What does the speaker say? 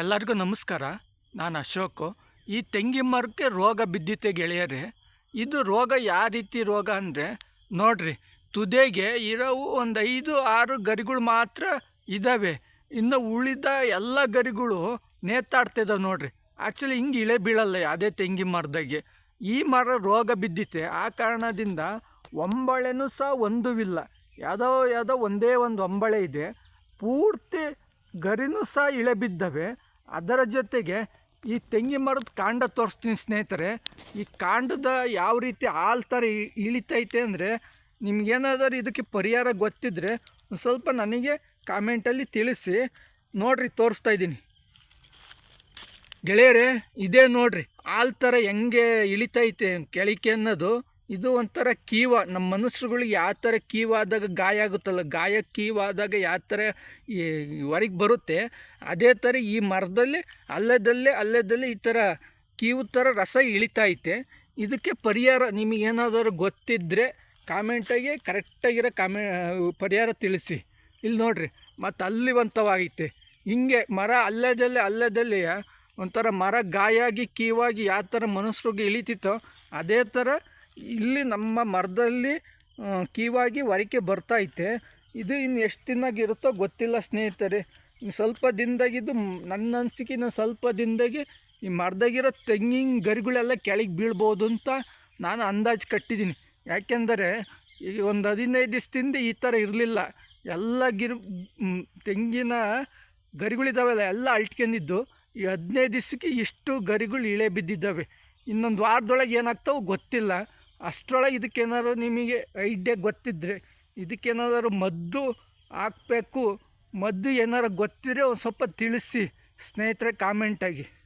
ಎಲ್ಲರಿಗೂ ನಮಸ್ಕಾರ. ನಾನು ಅಶೋಕು. ಈ ತೆಂಗಿನ ಮರಕ್ಕೆ ರೋಗ ಬಿದ್ದಿತ್ತೆ ಗೆಳೆಯರೇ. ಇದು ರೋಗ ಯಾವ ರೀತಿ ರೋಗ ಅಂದರೆ, ನೋಡ್ರಿ, ತುದೆಗೆ ಇರೋವು ಒಂದು ಐದು, ಆರು ಗರಿಗಳು ಮಾತ್ರ ಇದ್ದಾವೆ ಇನ್ನು ಉಳಿದ ಎಲ್ಲ ಗರಿಗಳು ನೇತಾಡ್ತಿದ್ದಾವೆ ನೋಡ್ರಿ. ಆ್ಯಕ್ಚುಲಿ ಹಿಂಗೆ ಇಳೆ ಬೀಳಲ್ಲ ಯಾವುದೇ ತೆಂಗಿನ ಮರದಾಗೆ. ಈ ಮರ ರೋಗ ಬಿದ್ದಿತ್ತೆ ಆ ಕಾರಣದಿಂದ ಒಂಬಳೆನೂ ಸಹ ಒಂದೂ ಯಾವುದೋ ಯಾವುದೋ ಒಂದೇ ಒಂದು ಒಂಬಳೆ ಇದೆ. ಪೂರ್ತಿ ಗರಿನೂ ಸಹ ಇಳೆ ಬಿದ್ದವೆ. ಅದರ ಜೊತೆಗೆ ಈ ತೆಂಗಿನ ಮರದ ಕಾಂಡ ತೋರಿಸ್ತೀನಿ ಸ್ನೇಹಿತರೆ. ಈ ಕಾಂಡದ ಯಾವ ರೀತಿ ಹಾಲು ಥರ ಇಳಿತೈತೆ ಅಂದರೆ ನಿಮ್ಗೇನಾದರೂ ಇದಕ್ಕೆ ಪರಿಹಾರ ಗೊತ್ತಿದ್ದರೆ ಸ್ವಲ್ಪ ನನಗೆ ಕಾಮೆಂಟಲ್ಲಿ ತಿಳಿಸಿ. ನೋಡಿರಿ, ತೋರಿಸ್ತಾ ಇದ್ದೀನಿ. ಗೆಳೆಯರೇ, ಇದೇ ನೋಡಿರಿ, ಹಾಲು ಥರ ಹೆಂಗೆ ಇಳಿತೈತೆ ಕೆಳಿಕೆ ಅನ್ನೋದು. ಇದು ಒಂಥರ ಕೀವ. ನಮ್ಮ ಮನುಷ್ಯರುಗಳಿಗೆ ಯಾವ ಥರ ಕೀವಾದಾಗ ಗಾಯ ಆಗುತ್ತಲ್ಲ, ಗಾಯ ಕೀವಾದಾಗ ಯಾವ ಥರ ಹೊರಗೆ ಬರುತ್ತೆ, ಅದೇ ಥರ ಈ ಮರದಲ್ಲಿ, ಅಲ್ಲದಲ್ಲೇ ಅಲ್ಲದಲ್ಲೇ ಈ ಥರ ಕೀವು ಥರ ರಸ ಇಳಿತೈತೆ ಇದಕ್ಕೆ ಪರಿಹಾರ ನಿಮಗೇನಾದರೂ ಗೊತ್ತಿದ್ದರೆ ಕಾಮೆಂಟಾಗಿ ಕರೆಕ್ಟಾಗಿರೋ ಕಾಮೆ, ಪರಿಹಾರ ತಿಳಿಸಿ. ಇಲ್ಲಿ ನೋಡಿರಿ, ಮತ್ತು ಅಲ್ಲಿ ಒಂಥವಾಗೈತೆ ಹಿಂಗೆ ಮರ ಅಲ್ಲದಲ್ಲೇ ಅಲ್ಲದಲ್ಲೇ ಒಂಥರ ಮರ ಗಾಯಾಗಿ, ಕೀವಾಗಿ ಯಾವ ಥರ ಮನುಷ್ಯರಿಗೆ ಇಳಿತಿತ್ತೋ, ಅದೇ ಥರ ಇಲ್ಲಿ ನಮ್ಮ ಮರದಲ್ಲಿ ಕೀವಾಗಿ ಹೊರಕೆ ಬರ್ತೈತೆ ಇದು ಇನ್ನು ಎಷ್ಟು ದಿನಾಗಿರುತ್ತೋ ಗೊತ್ತಿಲ್ಲ ಸ್ನೇಹಿತರೆ. ಇನ್ನು ಸ್ವಲ್ಪ ದಿನದಾಗಿದ್ದು ನನ್ನ ಅನಿಸಿಕೆ ಇನ್ನು ಸ್ವಲ್ಪ ದಿನದಾಗೆ ಈ ಮರದಾಗಿರೋ ತೆಂಗಿನ ಗರಿಗಳೆಲ್ಲ ಕೆಳಗೆ ಬೀಳ್ಬೋದು ಅಂತ ನಾನು ಅಂದಾಜು ಕಟ್ಟಿದ್ದೀನಿ. ಯಾಕೆಂದರೆ ಈಗ ಒಂದು ಹದಿನೈದು ದಿವಸದಿಂದ ಈ ಥರ ಇರಲಿಲ್ಲ. ಎಲ್ಲ ಗಿರ್ ತೆಂಗಿನ ಗರಿಗಳಿದ್ದಾವೆಲ್ಲ ಎಲ್ಲ ಅಳ್ಟ್ಕೊಂಡಿದ್ದು ಈ ಹದಿನೈದು ದಿವಸಕ್ಕೆ ಇಷ್ಟು ಗರಿಗಳು ಇಳೆ ಬಿದ್ದಿದ್ದಾವೆ. ಇನ್ನೊಂದು ವಾರದೊಳಗೆ ಏನಾಗ್ತಾವೆ ಗೊತ್ತಿಲ್ಲ. ಅಷ್ಟರೊಳಗೆ ಇದಕ್ಕೇನಾದ್ರು ನಿಮಗೆ ಐಡಿಯಾ ಗೊತ್ತಿದ್ದರೆ ಇದಕ್ಕೇನಾದರೂ ಮದ್ದು ಹಾಕಬೇಕು. ಮದ್ದು ಏನಾರು ಗೊತ್ತಿದ್ರೆ ಒಂದು ಸ್ವಲ್ಪ ತಿಳಿಸಿ ಸ್ನೇಹಿತರೆ ಕಾಮೆಂಟಾಗಿ